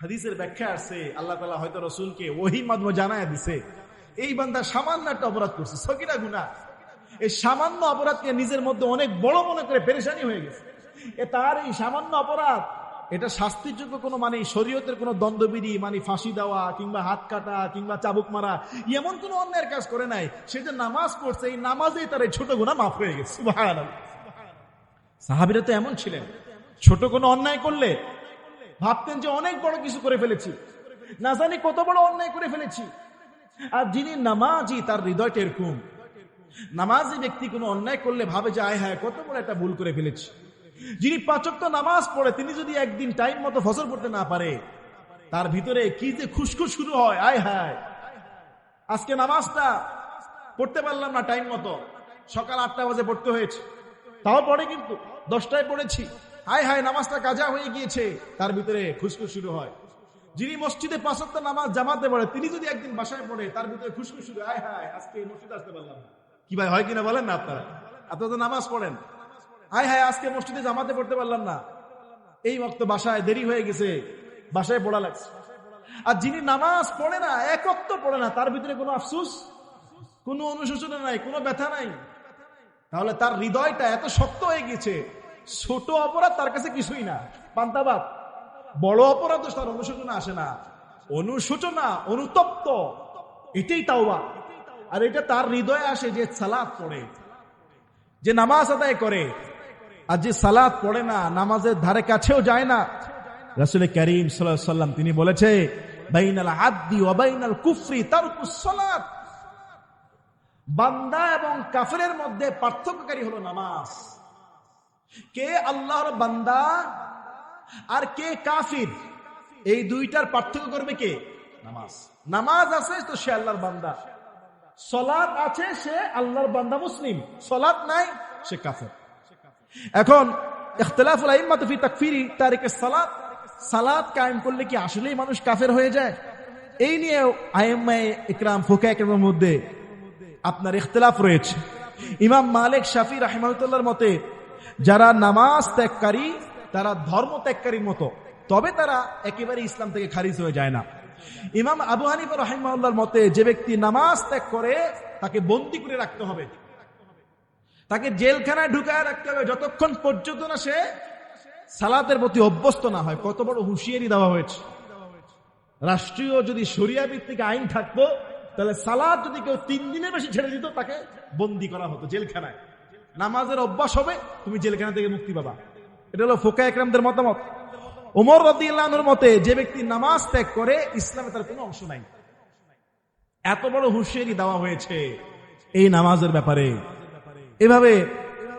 হাদিসের ব্যাখ্যা আছে, আল্লাহ তালা হয়তো রসুলকে ওহি মাধ্যমে জানায় দিছে। এই বান্দা সামান্য একটা অপরাধ করছে সকিরা গুণা এই সামান্য অপরাধকে নিজের মধ্যে অনেক বড় মনে করে পেরেশানি হয়ে গেছে। এ তার এই সামান্য অপরাধ, এটা শাস্তিযোগ্য কোনো মানে শরীয়তের কোনো দ্বন্দ্ববিধি মানে ফাঁসি দেওয়া, কিংবা হাত কাটা, কিংবা চাবুক মারা, এমন কোনো অন্যায়ের কাজ করে নাই। সে যে নামাজ পড়ছে, এই নামাজেই তার এই ছোট গুণা মাফ হয়ে গেছে। সাহাবিরা তো এমন ছিলেন। ছোট কোনো অন্যায় করলে ভাবতেন যে অনেক বড় কিছু করে ফেলেছি। না জানি কত বড় অন্যায় করে ফেলেছি। আর যিনি নামাজি, তার হৃদয়টা এরকম নামাজি ব্যক্তি কোনো অন্যায় করলে ভাবে যে, আয় হায়, কত বড় একটা ভুল করে ফেলেছি। যিনি পাচক নামাজ পড়ে, তিনি যদি একদিন টাইম মতো ফসল করতে না পারে, তার ভিতরে কি যে খুশখুশ শুরু হয়, আয় হায়, আজকে নামাজটা পড়তে পারলাম না টাইম মতো। সকাল আটটা বাজে পড়তে হয়েছে। তাও পড়ে কিন্তু, দশটায় পড়েছি। হায় হায় নামাজটা কাজা হয়ে গিয়েছে, তার ভিতরে খুশখুশ শুরু হয়। যিনি মসজিদে পাঁচত্ব নামাজ জামাতে পড়ে, তিনি যদি একদিন বাসায় পড়ে, তার ভিতরে খুশখুশ শুরু হায়। হায় আজকে মসজিদে আসতে পারলাম কি ভাই, হয় কিনা বলেন না আপনারা? আপনারা তো নামাজ পড়েন। হায় হায়, আজকে মসজিদে জামাতে পড়তে পারলাম না। এই মক্ত বাসায় দেরি হয়ে গেছে, বাসায় পড়া লাগছে। আর যিনি নামাজ পড়ে না একত্ব পড়ে না, তার ভিতরে কোনো আফসুস, কোনো অনুশোচনা নাই, কোনো ব্যথা নাই। তাহলে তার হৃদয়টা এত শক্ত হয়ে গেছে ছোট অপরাধ তার কাছে কিছুই না। পান্তাবাদ, বড় অপরাধ তার অনুশোচনা আসে না। অনুশোচনা, অনুতপ্ত, এটাই তাওবা। আর এটা তার হৃদয়ে আসে যে সালাদ পড়ে, যে নামাজ আদায় করে। আর যে সালাদ পড়ে না, নামাজের ধারে কাছেও যায় না। রাসুল করিম সাল্লাম তিনি বলেছে, বাইনাল আদি ওবাইনাল কুফরি তার সালাত। বান্দা এবং কাফের মধ্যে পার্থক্যকারী হলো নামাজ। কে আল্লাহর বান্দা আর কে কাফির? এই দুইটার পার্থক্য করবে কে? নামাজ। নামাজ আছে তো সে আল্লাহর বান্দা। সলাদ আছে সে আল্লাহর বান্দা মুসলিম। সলাদ নাই, সে কাফের। এখন হয়ে আপনার ইখতলাফ রয়েছে। ইমাম মালিক শাফি রাহিমাহুল্লাহর মতে যারা নামাজ ত্যাগকারী, তারা ধর্ম ত্যাগকারীর মতো। তবে তারা একেবারে ইসলাম থেকে খারিজ হয়ে যায় না। ইমাম আবু হানিফা রহিমাউল্লাহর মতে, যে ব্যক্তি নামাজ ত্যাগ করে, তাকে বন্দি করে রাখতে হবে। তাকে জেলখানায় ঢুকায় রাখতে হবে যতক্ষণ পর্যন্ত না সে সালাতের প্রতি অভ্যস্ত না হয়। কত বড় হুঁশিয়ারি দেওয়া হয়েছে। রাষ্ট্রীয় যদি সরিয়া ভিত্তিক আইন থাকতো, তাহলে সালাদ যদি কেউ তিন দিনের বেশি ছেড়ে দিত, তাকে বন্দি করা হতো জেলখানায়। নামাজের অভ্যাস হবে, তুমি জেলখানা থেকে মুক্তি পাবা। এটা হলো ফোকা একরামদের মতামত। ওমর রদিয়ানোর মতে, যে ব্যক্তি নামাজ ত্যাগ করে, ইসলামে তার কোনো অংশ নাই। এত বড় হুঁশিয়ারি দেওয়া হয়েছে এই নামাজের ব্যাপারে। এভাবে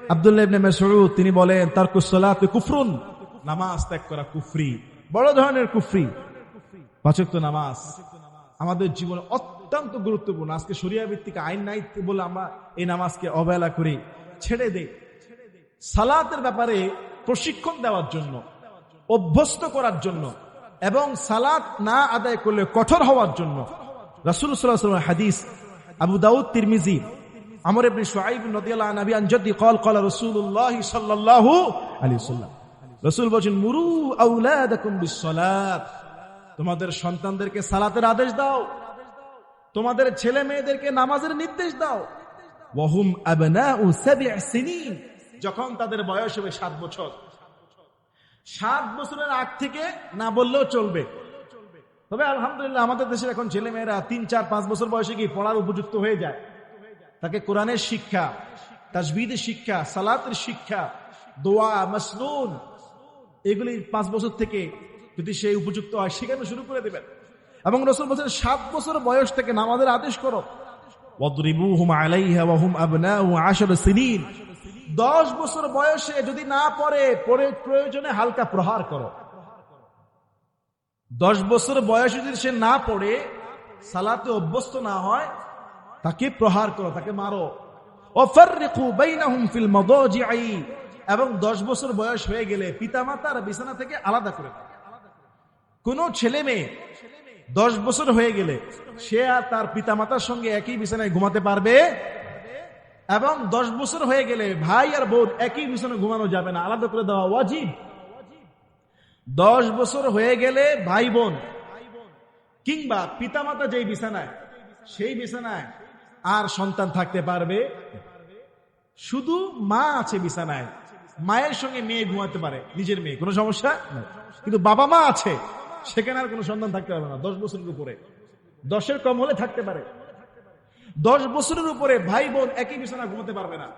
আবদুল্লাহ তিনি বলেন তার কুফরুন, নামাজ ত্যাগ করা কুফরি। বড় ধরনের কুফরি। পাচক নামাজ। আমাদের জীবনে অত্যন্ত গুরুত্বপূর্ণ। আজকে শরিয়া ভিত্তিক আইন নাই বলে আমরা এই নামাজকে অবহেলা করি। ছেড়ে দেই সালাতের ব্যাপারে প্রশিক্ষণ দেওয়ার জন্য অভ্যস্ত করার জন্য এবং সালাত না আদায় করলে কঠোর হওয়ার জন্য রাসুল সাল্লাহ হাদিস আবু দাউদ তিরমিজি আমর ইবনে শুআইব রাদিয়াল্লাহু আনহু নবী আনজাদি قال قال رسول الله صلى الله عليه وسلم রাসূল বলেন মুরু আওলাদাকুম বিসসালাত তোমাদের সন্তানদেরকে সালাতের আদেশ দাও তোমাদের ছেলে মেয়েদেরকে নামাজের নির্দেশ দাও যখন তাদের বয়স হবে সাত বছর। সাত বছরের আগ থেকে না বললেও চলবে। তবে আলহামদুলিল্লাহ আমাদের দেশের এখন ছেলে মেয়েরা তিন, চার, পাঁচ বছর বয়সে কি পড়ার উপযুক্ত হয়ে যায়। তাকে কোরআনের শিক্ষা, তাজবিদের শিক্ষা, সালাতের শিক্ষা, দোয়া, মাসনুন, এগুলি পাঁচ বছর থেকে যদি সে উপযুক্ত হয়, সেখানে শুরু করে দেবেন। এবং রসুল বলছেন, সাত বছর বয়স থেকে নামাজের আদেশ করো। দশ বছর বয়সে যদি না পড়ে পরে প্রয়োজনে হালকা প্রহার করো। দশ বছর বয়সে যদি সে না পড়ে, সালাতে অভ্যস্ত না হয়, তাকে প্রহার করো, তাকে মারো। এবং দশ বছর বয়স হয়ে গেলে পিতামাতার বিছানা থেকে আলাদা করে কোন ছেলে মেয়ে দশ বছর হয়ে গেলে সে আর তার পিতামাতার সঙ্গে একই বিছানায় ঘুমাতে পারবে? এবং দশ বছর হয়ে গেলে ভাই আর বোন একই বিছানায় ঘুমানো যাবে না। আলাদা করে দেওয়া ওয়াজিব। দশ বছর হয়ে গেলে ভাই বোন কিংবা পিতামাতা যেই বিছানায়, সেই বিছানায় আর সন্তান থাকতে পারবে? শুধু মা আছে বিছানায়, মায়ের সঙ্গে মেয়ে ঘুমাতে পারে, নিজের মেয়ে, কোনো সমস্যা। কিন্তু বাবা মা আছে। সেখানে আর কোনো সন্তান থাকতে পারবে না, দশ বছরের উপরে। দশের কম হলে থাকতে পারে। দশ বছরের উপরে ভাই বোন একই বিছানা ঘুমাতে পারবে না।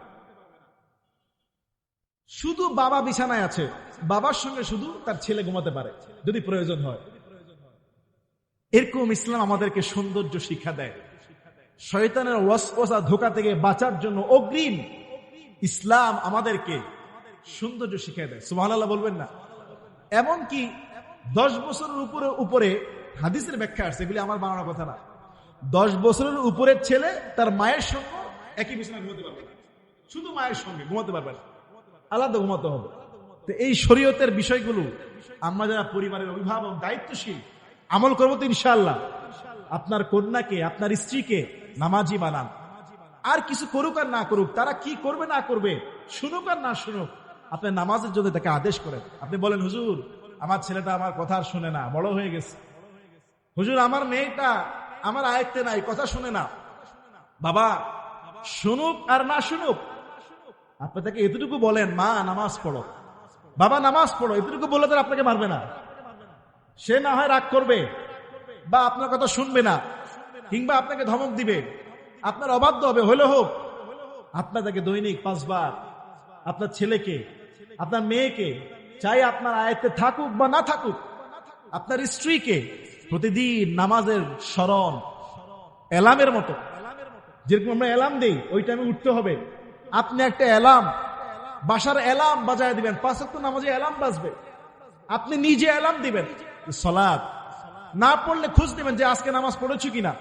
শুধু বাবা বিছানায় আছে, বাবার সঙ্গে শুধু তার ছেলে ঘুমাতে পারে, যদি প্রয়োজন হয়। এরকম ইসলাম আমাদেরকে সৌন্দর্য শিক্ষা দেয়। শয়তানের ওয়াসওয়াসা ধোকা থেকে বাঁচার জন্য অগ্রিম ইসলাম আমাদেরকে সৌন্দর্য শিক্ষা দেয়। সুবহানাল্লাহ বলবেন না। এমন কি দশ বছরের উপরে উপরে হাদিসের ব্যাখ্যা আছে, এগুলি আমার বানানোর কথা না। দশ বছরের উপরের ছেলে তার মায়ের সঙ্গে একই বিছানায় ঘুমাতে পারবে শুধু মায়ের সঙ্গে ঘুমাতে পারবে আলাদা ঘুমাতে হবে। তো এই শরীয়তের বিষয়গুলো আমরা যারা পরিবারের অভিভাবক, দায়িত্বশীল, আমল করব তো ইনশাল্লাহ আপনার কন্যাকে, আপনার স্ত্রীকে নামাজি বানান। আর কিছু করুক আর না করুক, তারা কি করবে না করবে, শুনুক আর না শুনুক, আপনি নামাজের জন্য তাকে আদেশ করেন। আপনি বলেন, হুজুর আমার ছেলেটা আমার কথা শুনে না, বড় হয়ে গেছে। হুজুর, আমার মেয়েটা আমার আয়ত্তে নাই, কথা শুনে না। বাবা, শুনুক আর না শুনুক। আপনি তাকে এতটুকু বলেন, মা, নামাজ পড়ো। বাবা, নামাজ পড়ো, এতটুকু বলে তো আপনাকে মারবে না। সে না হয় রাগ করবে বা আপনার কথা শুনবে না, কিংবা আপনাকে ধমক দিবে। আপনার অবাধ্য হবে হলে হোক। আপনার তাকে দৈনিক পাঁচবার, আপনার ছেলেকে, আপনার মেয়েকে চাই আপনার আয়ত্তে থাকুক বা না থাকুক, আপনার স্ত্রীকে প্রতিদিন নামাজের স্মরণ এলামের মতো, যেরকম আমরা এলাম দিই, ওই টাইমে উঠতে হবে। আপনি একটা এলাম বাসার এলাম বাজায় দিবেন, পাঁচ নামাজে এলাম বাজবে। আপনি নিজে এলাম দিবেন সলাদ না পড়লে খুঁজ দিবেন যে আজকে নামাজ পড়েছো কিনা।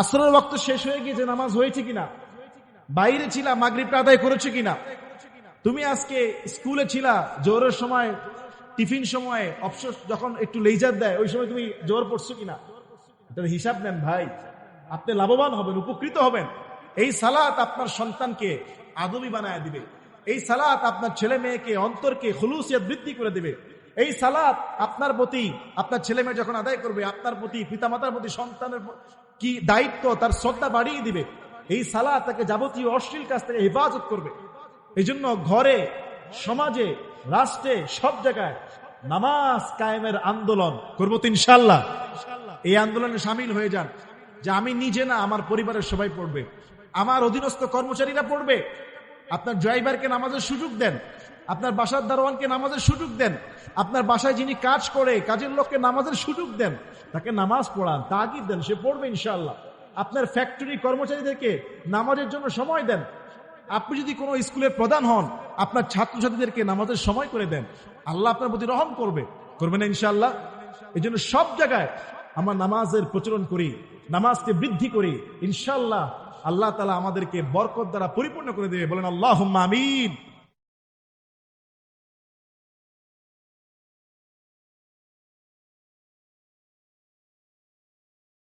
আসরের ওয়াক্ত শেষ হয়ে গিয়েছে, নামাজ হয়েছে কিনা। বাইরে ছিলাম মাগরিবটা আদায় করেছ কিনা। তুমি আজকে স্কুলে ছিলা, জোরের সময়, টিফিন সময়ে, অবসর যখন একটু লেজার দেয়, ওই সময় তুমি জোর পড়ছো কিনা? এটার হিসাব নেন ভাই। আপনি লাভবান হবেন, উপকৃত হবেন। এই সালাত আপনার সন্তানকে আদবি বানায় দিবে। এই সালাত আপনার ছেলে মেয়েকে, অন্তরকে খুলুসিয়াত বৃদ্ধি করে দিবে। এই সালাত আপনার প্রতি, আপনার ছেলে মেয়ে যখন আদায় করবে, আপনার প্রতি, পিতামাতার প্রতি, সন্তানের কি দায়িত্ব, তার শ্রদ্ধা বাড়িয়ে দিবে। এই সালাত তাকে যাবতীয় অশ্লীল কাজ থেকে হেফাজত করবে। এই জন্য ঘরে, সমাজে, রাষ্ট্রে, সব জায়গায় নামাজ কায়েমের আন্দোলন করব ইনশাল্লাহ এই আন্দোলনে সামিল হয়ে যান যে আমি নিজে না, আমার পরিবারের সবাই পড়বে। আমার অধীনস্থ কর্মচারীরা পড়বে। আপনার ড্রাইভারকে নামাজের সুযোগ দেন। আপনার বাসার দারোয়ানকে নামাজের সুযোগ দেন। আপনার বাসায় যিনি কাজ করে, কাজের লোককে নামাজের সুযোগ দেন, তাকে নামাজ পড়ান, তাগিদ দেন, সে পড়বে ইনশাল্লাহ আপনার ফ্যাক্টরি কর্মচারীদেরকে নামাজের জন্য সময় দেন। আপনি যদি কোনো স্কুলের প্রধান হন, আপনার ছাত্রছাত্রীদেরকে নামাজের সময় করে দেন, আল্লাহ আপনার প্রতি রহম করবে। করবেন ইনশাল্লাহ এই জন্য সব জায়গায় আমরা নামাজের প্রচলন করি, নামাজকে বৃদ্ধি করি। ইনশাল্লাহ আল্লাহ তালা আমাদেরকে বরকত দ্বারা পরিপূর্ণ করে দেবে। বলেন আল্লাহ আমিন।